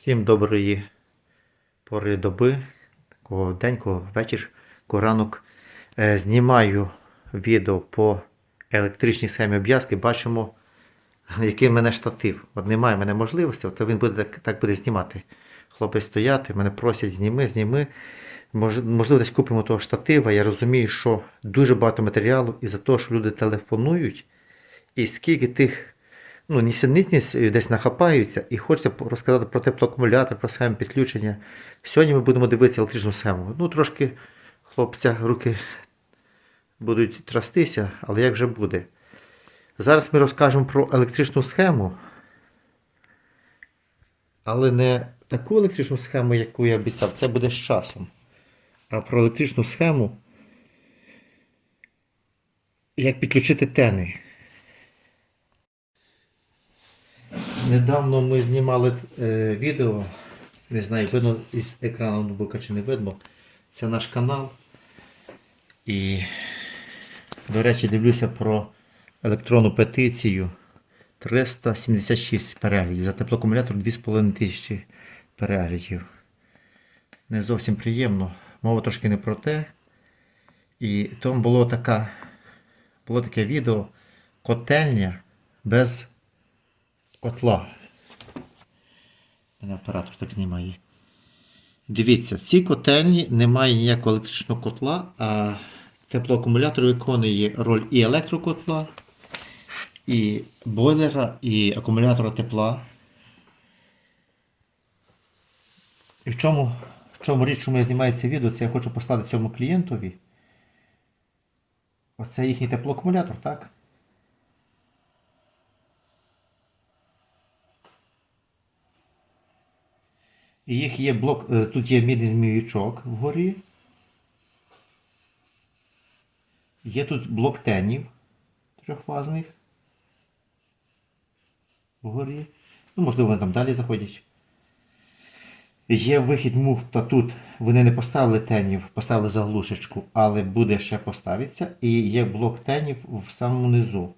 Всім доброї пори доби, кого день, кого вечір, кого ранок. Е, Знімаю відео по електричній схемі обв'язки. Бачимо, який в мене штатив. От немає в мене можливості, то він буде так, так буде знімати. Хлопець стояти, мене просять зніми, зніми. Мож- Можливо, десь купимо того штатива. Я розумію, що дуже багато матеріалу і за те, що люди телефонують, і скільки тих ну, нісенітність десь нахапаються і хочеться розказати про теплоакумулятор, про схему підключення. Сьогодні ми будемо дивитися електричну схему. Ну, трошки хлопця руки будуть трястися, але як вже буде. Зараз ми розкажемо про електричну схему, але не таку електричну схему, яку я обіцяв, це буде з часом. А про електричну схему, як підключити тени. Недавно ми знімали е, відео, не знаю, видно із екрану ноутбука чи не видно. Це наш канал. І, до речі, дивлюся про електронну петицію 376 переглядів. За теплоакумулятор 2500 переглядів. Не зовсім приємно. Мова трошки не про те. І там було, така, було таке відео котельня без котла. Оператор так знімає. Дивіться, в цій котельні немає ніякого електричного котла, а теплоакумулятор виконує роль і електрокотла, і бойлера, і акумулятора тепла. І в чому, в чому річ, чому я знімаю це відео, це я хочу послати цьому клієнтові. Оце їхній теплоакумулятор, так? Їх є блок, е, тут є мідний змійовичок вгорі. Є тут блок тенів трьохфазних. Вгорі. Ну, можливо, вони там далі заходять. Є вихід муфта тут. Вони не поставили тенів, поставили заглушечку, але буде ще поставитися. І є блок тенів в самому низу.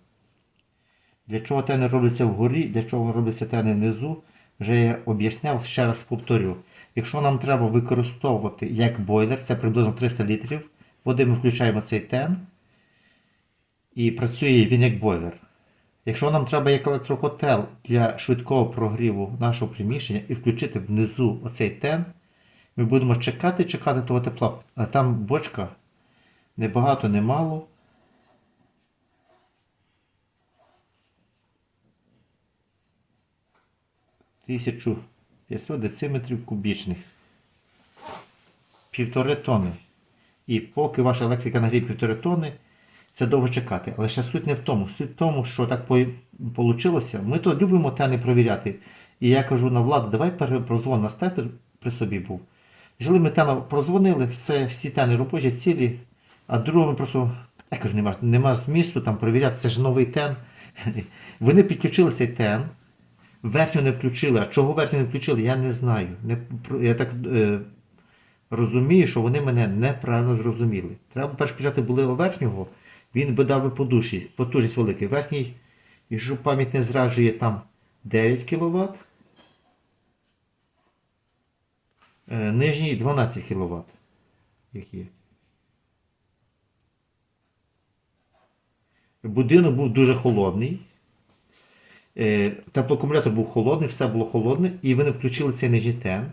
Для чого тени робляться вгорі, для чого робляться тени внизу, вже я об'ясняв, ще раз повторю. Якщо нам треба використовувати як бойлер, це приблизно 300 літрів води, ми включаємо цей тен і працює він як бойлер. Якщо нам треба як електрокотел для швидкого прогріву нашого приміщення і включити внизу оцей тен, ми будемо чекати, чекати того тепла. А там бочка не багато, не мало. Тисячу 500 дециметрів кубічних. Півтори тони. І поки ваша електрика нагріє півтори тони, це довго чекати. Але ще суть не в тому. Суть в тому, що так вийшло. Ми то любимо тени провіряти. І я кажу на владу, давай прозвон, у нас при собі був. Взяли ми тена, прозвонили, все, всі тени робочі, цілі, а другому просто, я кажу, нема, нема змісту там провіряти, це ж новий тен. Вони підключили цей тен, верхню не включили. А чого верхню не включили, я не знаю. Не, я так е, розумію, що вони мене неправильно зрозуміли. Треба перш включати були верхнього, він би дав би по душі, потужність великий. Верхній, якщо пам'ять не зраджує, там 9 кВт. Е, Нижній 12 кВт. Будинок був дуже холодний. Е, Теплоакумулятор був холодний, все було холодне, і вони включили цей нижній тен.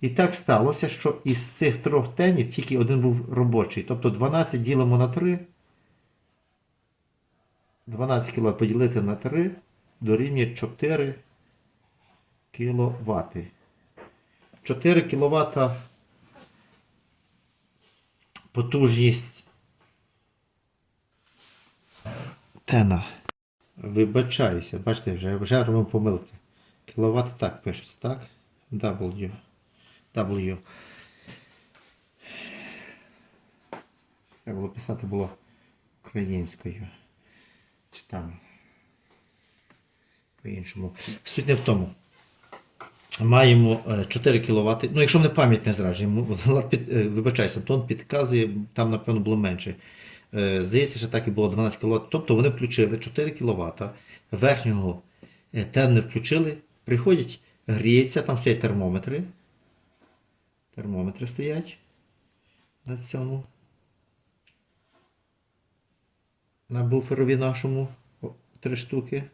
І так сталося, що із цих трьох тенів тільки один був робочий. Тобто 12 ділимо на 3. 12 кВт поділити на 3 дорівнює 4 кВт. 4 кВт потужність тена. Вибачаюся, бачите, вже, вже робимо помилки. Кіловат так пишеться, так? W. W. Треба було писати було українською. Чи там по-іншому. Суть не в тому. Маємо е, 4 кВт. Ну, якщо мене пам'ять не зраджує, е, вибачайся, Антон підказує, там, напевно, було менше. Е, Здається, що так і було 12 кВт. Тобто вони включили 4 кВт, верхнього е, тен не включили, приходять гріється, там стоять термометри. Термометри стоять на цьому. На буферові нашому три штуки.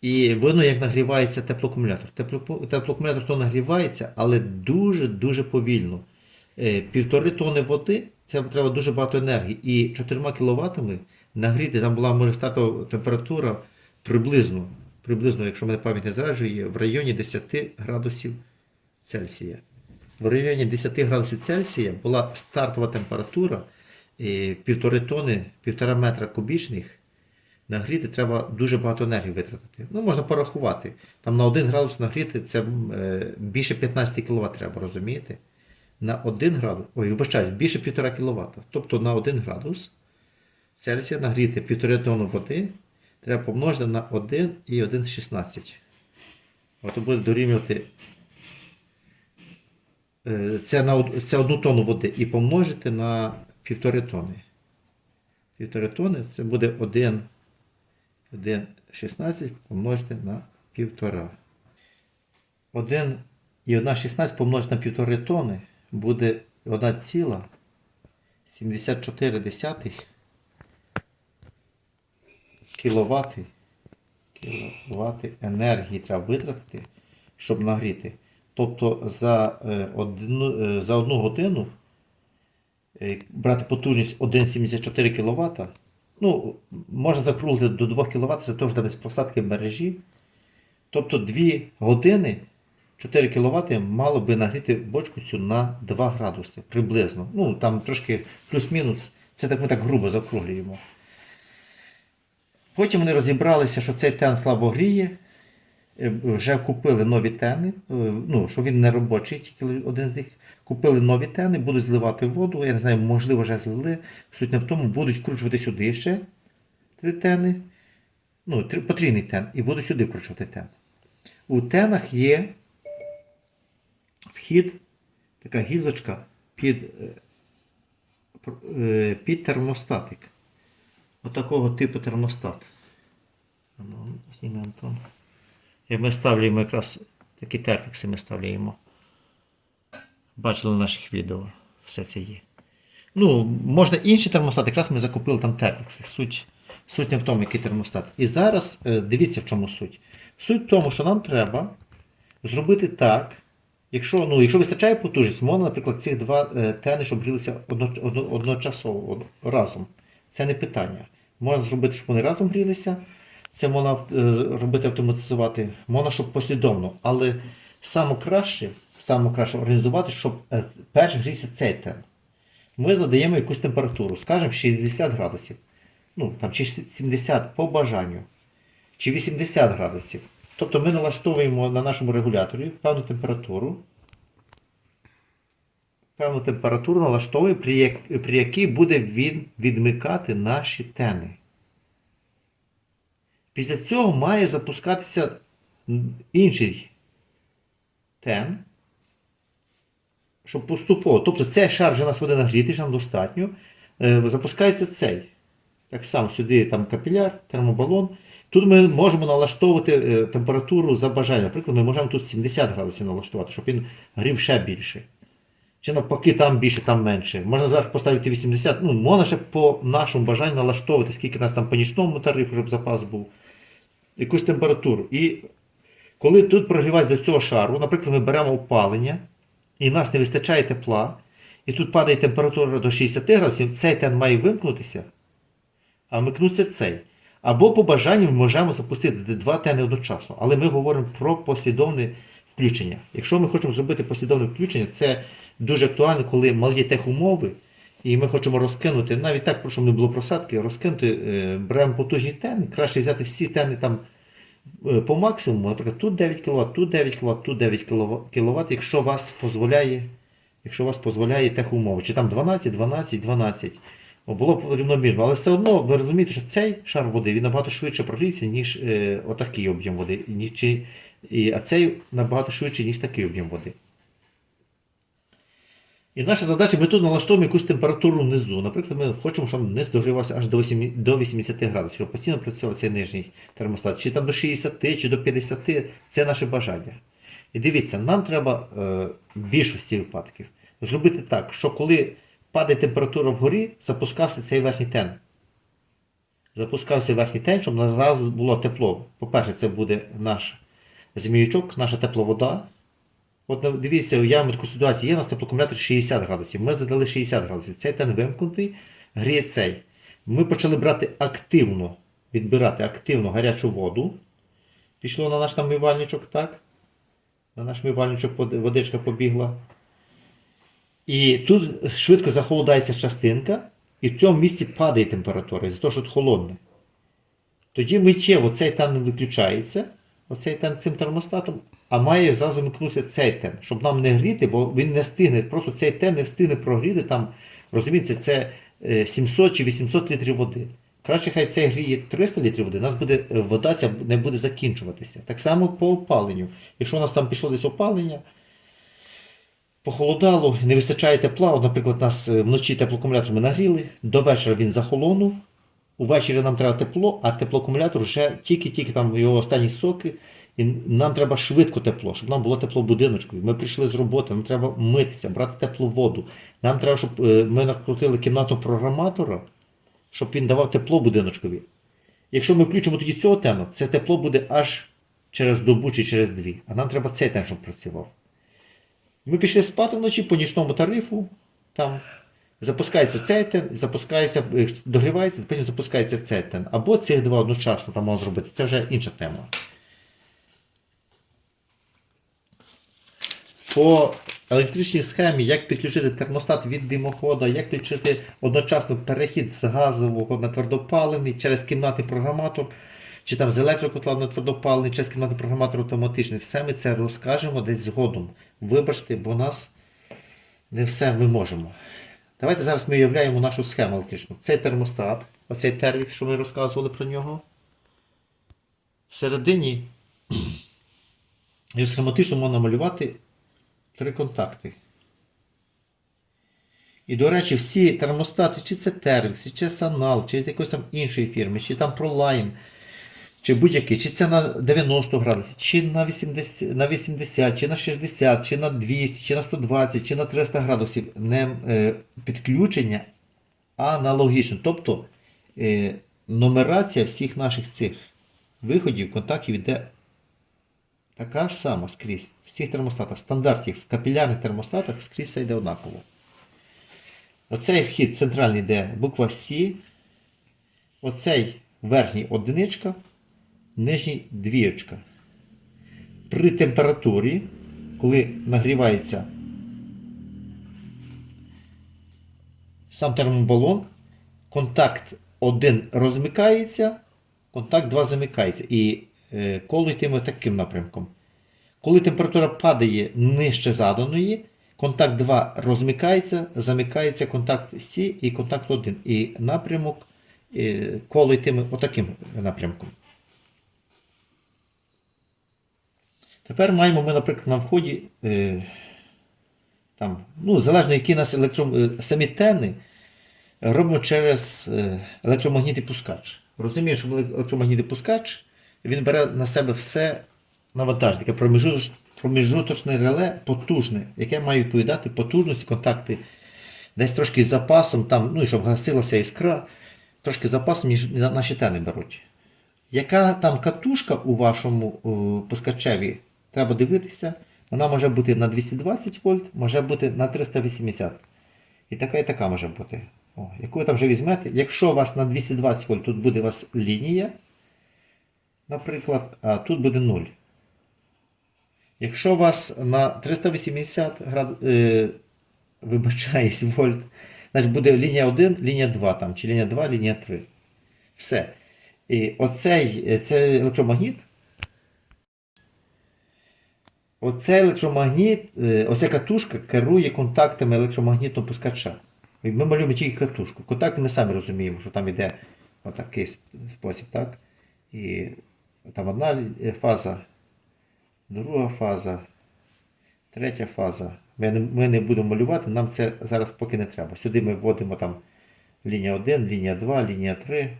І видно, як нагрівається теплоакумулятор. Тепло- Теплоакумулятор то нагрівається, але дуже-дуже повільно. Е, Півтори тони води, це треба дуже багато енергії. І 4 кВт нагріти, там була може стартова температура приблизно, приблизно, якщо мене пам'ять не зраджує, в районі 10 градусів Цельсія. В районі 10 градусів Цельсія була стартова температура півтори тони, півтора метра кубічних. Нагріти треба дуже багато енергії витратити. Ну, можна порахувати. Там на 1 градус нагріти це е, більше 15 кВт треба, розумієте? На 1 градус, ой, вибачаюсь, більше 1,5 кВт. Тобто на 1 градус Цельсія нагріти 1,5 тонну води треба помножити на 1 і 1,16. От буде дорівнювати е, це на це одну тонну води і помножити на півтори тони. Півтори тони це буде 1, 1,16 помножити на півтора. 1 і 1,16 помножити на півтори тони буде 1,74 кіловат. Кіловати енергії треба витратити, щоб нагріти. Тобто за, е, одну, е, за одну годину е, брати потужність 1,74 кВт. Ну, можна закруглити до 2 кВт, це теж десь просадки мережі. Тобто 2 години 4 кВт мало би нагріти бочку цю на 2 градуси приблизно. Ну, там трошки плюс-мінус. Це так ми так грубо закруглюємо. Потім вони розібралися, що цей тен слабо гріє. Е, Вже купили нові тени, е, ну, що він не робочий, тільки один з них. Купили нові тени, будуть зливати воду. Я не знаю, можливо, вже злили. Суть не в тому, будуть вкручувати сюди ще три тени. Ну, три- потрійний тен, і будуть сюди вкручувати тен. У тенах є вхід, така гільзочка під, е, е, під термостатик. Отакого типу термостат. А зніми, Антон. І ми ставляємо якраз такі термікси ми ставляємо. Бачили в наших відео. Все це є. Ну, можна інші термостати, якраз ми закупили там термікси. Суть, суть не в тому, який термостат. І зараз е, дивіться, в чому суть. Суть в тому, що нам треба зробити так. Якщо, ну, якщо вистачає потужність, можна, наприклад, ці два е, тени, щоб грілися одно, одно, одночасово од- разом. Це не питання. Можна зробити, щоб вони разом грілися. Це можна е, робити автоматизувати, можна, щоб послідовно. Але саме краще, саме краще організувати, щоб е, перш грівся цей тен. Ми задаємо якусь температуру, скажімо, 60 градусів. Ну, там, чи 70 по бажанню, чи 80 градусів. Тобто ми налаштовуємо на нашому регуляторі певну температуру. Певну температуру налаштовуємо, при, як, при якій буде він відмикати наші тени. Після цього має запускатися інший тен, щоб поступово. Тобто цей шар вже нас буде нагрітий, нам достатньо. Е, Запускається цей. Так само сюди там капіляр, термобалон. Тут ми можемо налаштовувати е, температуру за бажанням. Наприклад, ми можемо тут 70 градусів налаштувати, щоб він грів ще більше. Чи навпаки, там більше, там менше. Можна зараз поставити 80. Ну, можна ще по нашому бажанню налаштовувати, скільки нас там по нічному тарифу, щоб запас був. Якусь температуру. І коли тут прогрівається до цього шару, наприклад, ми беремо опалення, і в нас не вистачає тепла, і тут падає температура до 60 градусів, цей тен має вимкнутися, а вмикнуться цей. Або по бажанню ми можемо запустити два тени одночасно. Але ми говоримо про послідовне включення. Якщо ми хочемо зробити послідовне включення, це дуже актуально, коли малі техумови, і ми хочемо розкинути, навіть так, щоб не було просадки, розкинути, е, беремо потужні тени, краще взяти всі тени там е, по максимуму, наприклад, тут 9 кВт, тут 9 кВт, тут 9 кВт, якщо вас дозволяє, якщо вас дозволяє техумови, чи там 12, 12, 12. О, Було б рівномірно, але все одно ви розумієте, що цей шар води він набагато швидше прогріється, ніж е, отакий об'єм води. Ніж, і, а цей набагато швидше, ніж такий об'єм води. І наша задача, ми тут налаштовуємо якусь температуру внизу. Наприклад, ми хочемо, щоб низ догрівався аж до 8 до 80 градусів, щоб постійно працював цей нижній термостат. Чи там до 60, чи до 50 це наше бажання. І дивіться, нам треба е, більшості випадків зробити так, що коли падає температура вгорі, запускався цей верхній тен. Запускався верхній тен, щоб на зразу було тепло. По-перше, це буде наш зміючок, наша тепловода. От дивіться, уявимо таку ситуацію, є у нас теплоакумулятор 60 градусів. Ми задали 60 градусів. Цей тен вимкнутий, гріє цей. Ми почали брати активно, відбирати активно гарячу воду. Пішло на наш там мивальничок, так? На наш мивальничок водичка побігла. І тут швидко захолодається частинка, і в цьому місці падає температура, із-за того, що тут холодне. Тоді миттєво цей тен виключається, оцей тен цим термостатом, а має зразу вимкнутися цей тен, щоб нам не гріти, бо він не встигне, просто цей тен не встигне прогріти там, розумієте, це е, 700 чи 800 літрів води. Краще хай цей гріє 300 літрів води, у нас буде е, вода ця не буде закінчуватися. Так само по опаленню. Якщо у нас там пішло десь опалення, похолодало, не вистачає тепла. От, наприклад, нас е, вночі теплоакумулятор ми нагріли, до вечора він захолонув. Увечері нам треба тепло, а теплоакумулятор вже тільки-тільки там його останні соки. І нам треба швидко тепло, щоб нам було тепло в будиночку. Ми прийшли з роботи, нам треба митися, брати теплу воду. Нам треба, щоб е, ми накрутили кімнату програматора, щоб він давав тепло будиночкові. Якщо ми включимо тоді цього тену, це тепло буде аж через добу чи через дві. А нам треба цей тен, щоб працював. Ми пішли спати вночі по нічному тарифу. Там запускається цей тен, запускається, е, догрівається, потім запускається цей тен. Або цих два одночасно там можна зробити. Це вже інша тема. По електричній схемі, як підключити термостат від димохода, як підключити одночасно перехід з газового на твердопаливний через кімнатний програматор, чи там з електрокотла на твердопаливний через кімнатний програматор автоматичний. Все ми це розкажемо десь згодом. Вибачте, бо нас не все ми можемо. Давайте зараз ми уявляємо нашу схему електричну. Цей термостат, оцей тервік, що ми розказували про нього. Всередині його схематично можна малювати три контакти. І, до речі, всі термостати, чи це Termix, чи це Sanal, чи з якоїсь там іншої фірми, чи там ProLine, чи будь-який, чи це на 90 градусів, чи на 80, на 80, чи на 60, чи на 200, чи на 120, чи на 300 градусів не е, підключення аналогічно. Тобто е, нумерація всіх наших цих виходів, контактів йде така сама скрізь. В всіх термостатах, стандартів, в капілярних термостатах скрізь це йде однаково. Оцей вхід центральний йде буква С. Оцей верхній одиничка, нижній двієчка. При температурі, коли нагрівається сам термобалон, контакт 1 розмикається, контакт 2 замикається. І е, коло йтиме таким напрямком. Коли температура падає нижче заданої, контакт 2 розмикається, замикається контакт С і контакт 1. І напрямок е, коло йтиме отаким напрямком. Тепер маємо ми, наприклад, на вході, е, там, ну, залежно, які нас електро... е, самі тени, робимо через е, електромагнітний пускач. Розумію, що електромагнітний пускач він бере на себе все навантаження, таке проміжуточ- проміжуточне реле потужне, яке має відповідати потужності, контакти десь трошки з запасом, там, ну і щоб гасилася іскра, трошки запасом, ніж наші тени беруть. Яка там катушка у вашому о, пускачеві, треба дивитися. Вона може бути на 220 вольт, може бути на 380. І така і така може бути. О, яку ви там вже візьмете. Якщо у вас на 220 вольт, тут буде у вас лінія, наприклад, а тут буде 0. Якщо у вас на 380 град... е, вибачаюсь, вольт, значить буде лінія 1, лінія 2 там, чи лінія 2, лінія 3. Все. І оцей, е, цей електромагніт. Оцей електромагніт, е, оця катушка керує контактами електромагнітного пускача. Ми малюємо тільки катушку. Контакти ми самі розуміємо, що там йде отакий спосіб, так? І там одна фаза, друга фаза, третя фаза, Ми не, ми не будемо малювати, нам це зараз поки не треба. Сюди ми вводимо там лінія 1, лінія 2, лінія 3,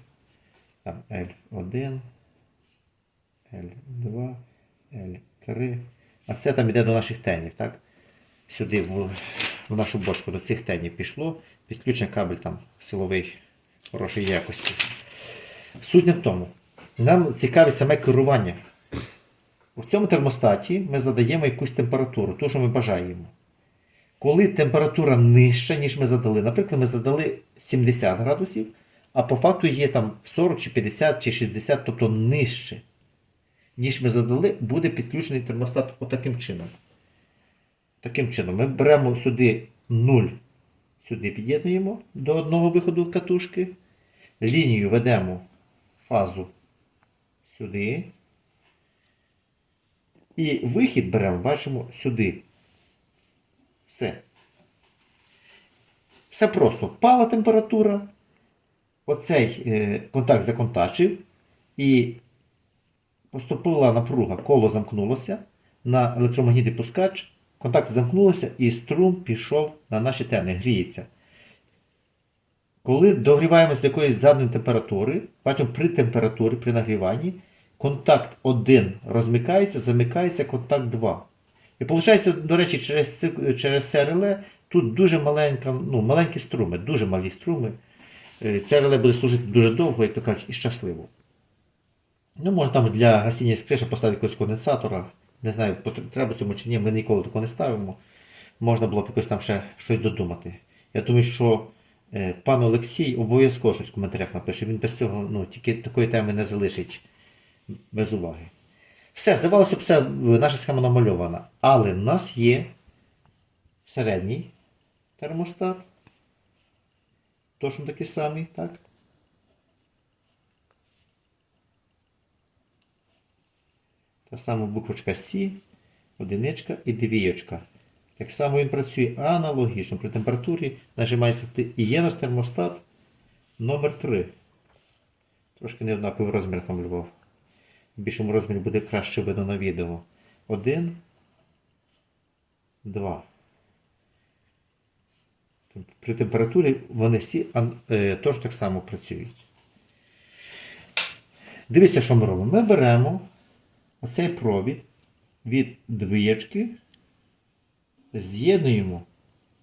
там L1, L2, L3. А це там йде до наших тенів, так? Сюди в, в нашу бочку до цих тенів пішло. Підключений кабель там силовий хорошої якості. Суть не в тому. Нам цікавить саме керування. У цьому термостаті ми задаємо якусь температуру, ту, що ми бажаємо. Коли температура нижча, ніж ми задали, наприклад, ми задали 70 градусів, а по факту є там 40 чи 50 чи 60, тобто нижче, ніж ми задали, буде підключений термостат отаким чином. Таким чином, ми беремо сюди 0, сюди під'єднуємо до одного виходу катушки. Лінію ведемо фазу сюди. І вихід беремо, бачимо, сюди. Все. Все просто. Пала температура. Оцей е, контакт законтачив. І поступила напруга, коло замкнулося на електромагнітний пускач. Контакт замкнулося і струм пішов на наші терни, гріється. Коли догріваємось до якоїсь заданої температури, бачимо при температурі, при нагріванні, контакт 1 розмикається, замикається контакт 2. І виходить, до речі, через, через це реле тут дуже маленька, ну, маленькі струми, дуже малі струми. Е, Це реле буде служити дуже довго, як то кажуть, і щасливо. Ну, може там для гасіння скриша поставити якогось конденсатора. Не знаю, треба цьому чи ні, ми ніколи такого не ставимо. Можна було б якось там ще щось додумати. Я думаю, що е, пан Олексій обов'язково щось в коментарях напише. Він без цього, ну, тільки такої теми не залишить без уваги. Все, здавалося б, все, наша схема намальована. Але в нас є середній термостат. Точно такий самий, так? Та сама буквочка С, одиничка і двієчка. Так само він працює аналогічно. При температурі нажимається. І є нас термостат номер 3 Трошки неоднаковий розмір намалював. В більшому розмірі буде краще видно на відео. Один, два. При температурі вони всі е, теж так само працюють. Дивіться, що ми робимо. Ми беремо оцей провід від двієчки, з'єднуємо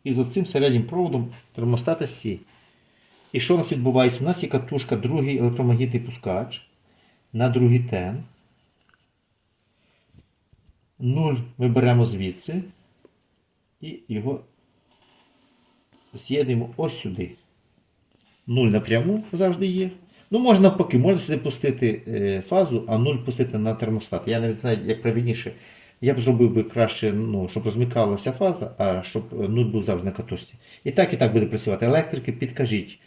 із оцим середнім проводом термостата Сі. І що у нас відбувається? У нас є катушка, другий електромагнітний пускач на другий тен. 0 ми беремо звідси і його з'єднуємо ось сюди. 0 напряму завжди є. Ну, можна навпаки, можна сюди пустити е, фазу, а 0 пустити на термостат. Я навіть знаю, як правильніше. Я б зробив би краще, ну, щоб розмикалася фаза, а щоб 0 був завжди на катушці. І так, і так буде працювати. Електрики, підкажіть.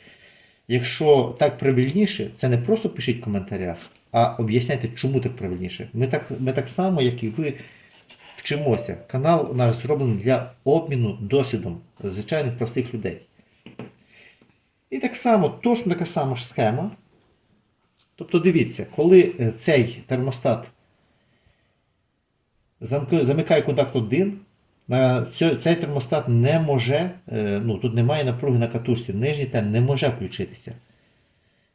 Якщо так правильніше, це не просто пишіть в коментарях, а об'ясняйте, чому так правильніше. Ми так, ми так само, як і ви, вчимося. Канал наш зроблений для обміну досвідом звичайних простих людей. І так само, точно така сама ж схема. Тобто дивіться, коли е, цей термостат замикає контакт 1, на цей термостат не може, е, ну тут немає напруги на катушці, нижній тен не може включитися.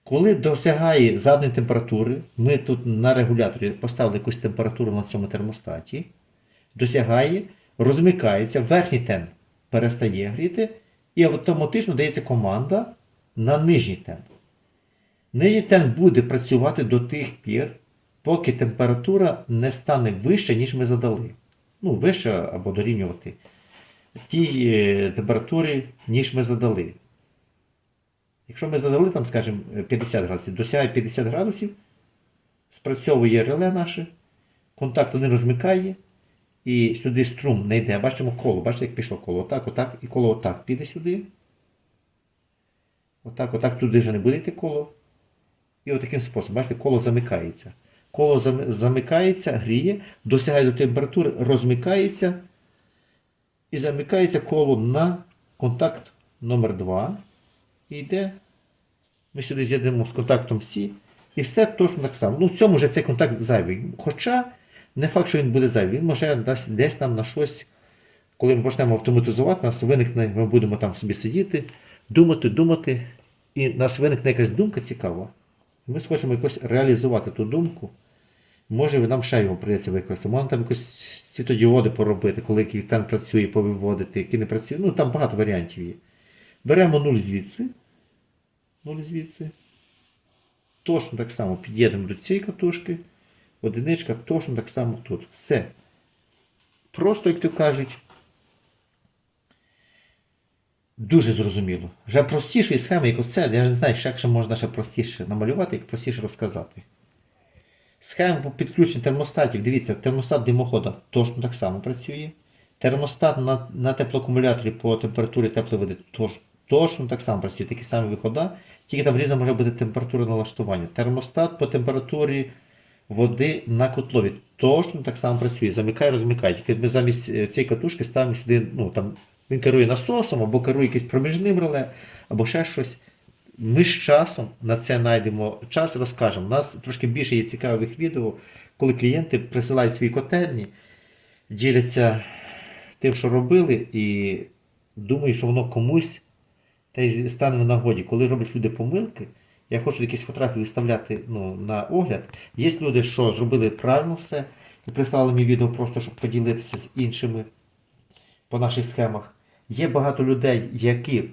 Коли досягає задної температури, ми тут на регуляторі поставили якусь температуру на цьому термостаті, досягає, розмикається, верхній тен перестає гріти, і автоматично дається команда на нижній тен. Нижній буде працювати до тих пір, поки температура не стане вища, ніж ми задали. Ну, вища або дорівнювати тій е, температурі, ніж ми задали. Якщо ми задали, там, скажімо, 50 градусів, досягає 50 градусів, спрацьовує реле наше, контакт не розмикає, і сюди струм не йде. Бачимо коло, бачите, як пішло коло. Отак, отак, і коло отак піде сюди. Отак, отак туди вже не буде йти коло. І отаким способом, бачите, коло замикається. Коло замикається, гріє, досягає до температури, розмикається і замикається коло на контакт номер 2 І йде. Ми сюди з'єднемо з контактом С. І все точно так само. Ну, в цьому вже цей контакт зайвий. Хоча не факт, що він буде зайвий. Він може десь нам на щось коли ми почнемо автоматизувати, нас виникне, ми будемо там собі сидіти, думати, думати, і нас виникне якась думка цікава. Ми схочемо якось реалізувати ту думку. Може, нам ще його прийдеться використати. Можна там якось світодіоди поробити, коли який фен працює, повиводити, який не працює. Ну, там багато варіантів є. Беремо нуль звідси. Нуль звідси. Точно так само під'єднемо до цієї катушки. Одиничка точно так само тут. Все. Просто, як то кажуть, дуже зрозуміло. Вже простішої схеми, як оце, я не знаю, як ще можна ще простіше намалювати, як простіше розказати. Схема по підключенню термостатів. Дивіться, термостат димохода точно так само працює. Термостат на, на теплоакумуляторі по температурі теплої води тож, точно так само працює. Такі самі вихода, тільки там різна може бути температура налаштування. Термостат по температурі води на котлові точно так само працює. Замикає, розмикає. Тільки ми замість е, цієї катушки ставимо сюди, ну там він керує насосом, або керує якимось проміжним реле, або ще щось. Ми з часом на це знайдемо час, розкажемо. У нас трошки більше є цікавих відео, коли клієнти присилають свої котельні, діляться тим, що робили, і думаю, що воно комусь та стане в нагоді. Коли роблять люди помилки, я хочу якісь фотографії виставляти ну, на огляд. Є люди, що зробили правильно все, і прислали мені відео просто, щоб поділитися з іншими по наших схемах. Є багато людей, які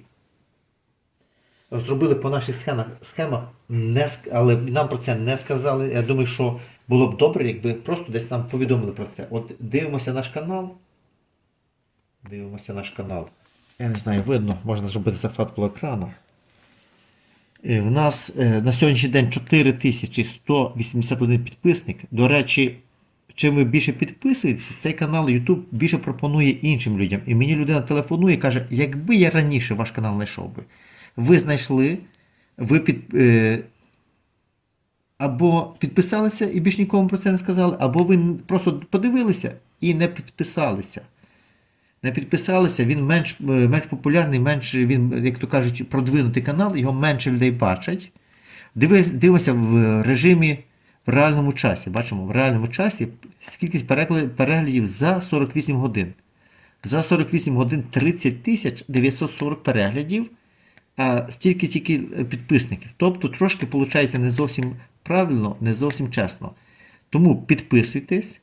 зробили по наших схемах, схемах не, але нам про це не сказали. Я думаю, що було б добре, якби просто десь нам повідомили про це. От дивимося наш канал. Дивимося наш канал. Я не знаю, видно, можна зробити захват по екрану. Е, В нас е, на сьогоднішній день 4181 підписник. До речі, чим ви більше підписуєтеся, цей канал YouTube більше пропонує іншим людям. І мені людина телефонує і каже, якби я раніше ваш канал знайшов би. Ви знайшли, ви під, е, або підписалися і більш нікому про це не сказали, або ви просто подивилися і не підписалися. Не підписалися, він менш, е, менш популярний, менш, він, як то кажуть, продвинутий канал, його менше людей бачать. Дивимося в режимі в реальному часі. Бачимо, в реальному часі скількість переглядів за 48 годин. За 48 годин 30 тисяч 940 переглядів, а стільки тільки е, підписників. Тобто трошки виходить не зовсім правильно, не зовсім чесно. Тому підписуйтесь.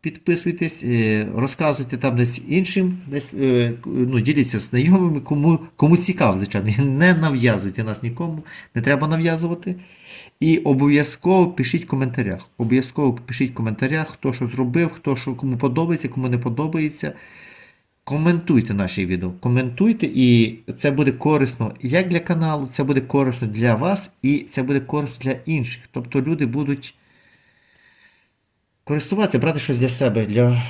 Підписуйтесь, е, розказуйте там десь іншим, десь е, ну, діліться знайомими, кому, кому цікаво, звичайно. Не нав'язуйте нас нікому, не треба нав'язувати. І обов'язково пишіть в коментарях. Обов'язково пишіть в коментарях, хто що зробив, хто що кому подобається, кому не подобається. Коментуйте наші відео, коментуйте, і це буде корисно як для каналу, це буде корисно для вас, і це буде корисно для інших. Тобто люди будуть користуватися, брати щось для себе, для.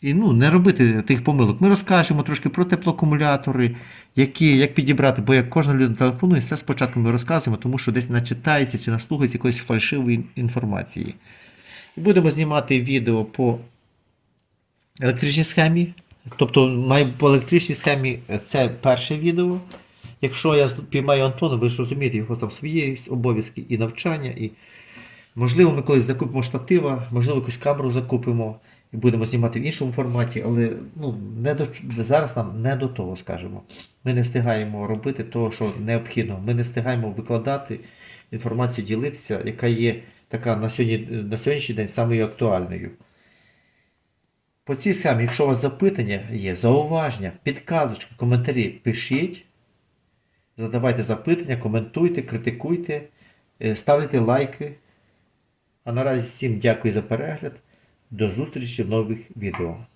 І ну, не робити тих помилок. Ми розкажемо трошки про теплоакумулятори, які, як підібрати, бо як кожна людина телефонує, все спочатку ми розказуємо, тому що десь начитається чи наслухається якоїсь фальшивої інформації. І будемо знімати відео по електричній схемі. Тобто, має по електричній схемі це перше відео. Якщо я піймаю Антона, ви ж розумієте, його там свої обов'язки і навчання, і можливо ми колись закупимо штатива, можливо, якусь камеру закупимо і будемо знімати в іншому форматі, але ну, не до, зараз нам не до того, скажімо. Ми не встигаємо робити того, що необхідно. Ми не встигаємо викладати інформацію, ділитися, яка є така на, сьогодні, на сьогоднішній день самою актуальною. По цій схемі, якщо у вас запитання є, зауваження, підказочки, коментарі, пишіть. Задавайте запитання, коментуйте, критикуйте, е, ставте лайки. А наразі всім дякую за перегляд. До зустрічі в нових відео.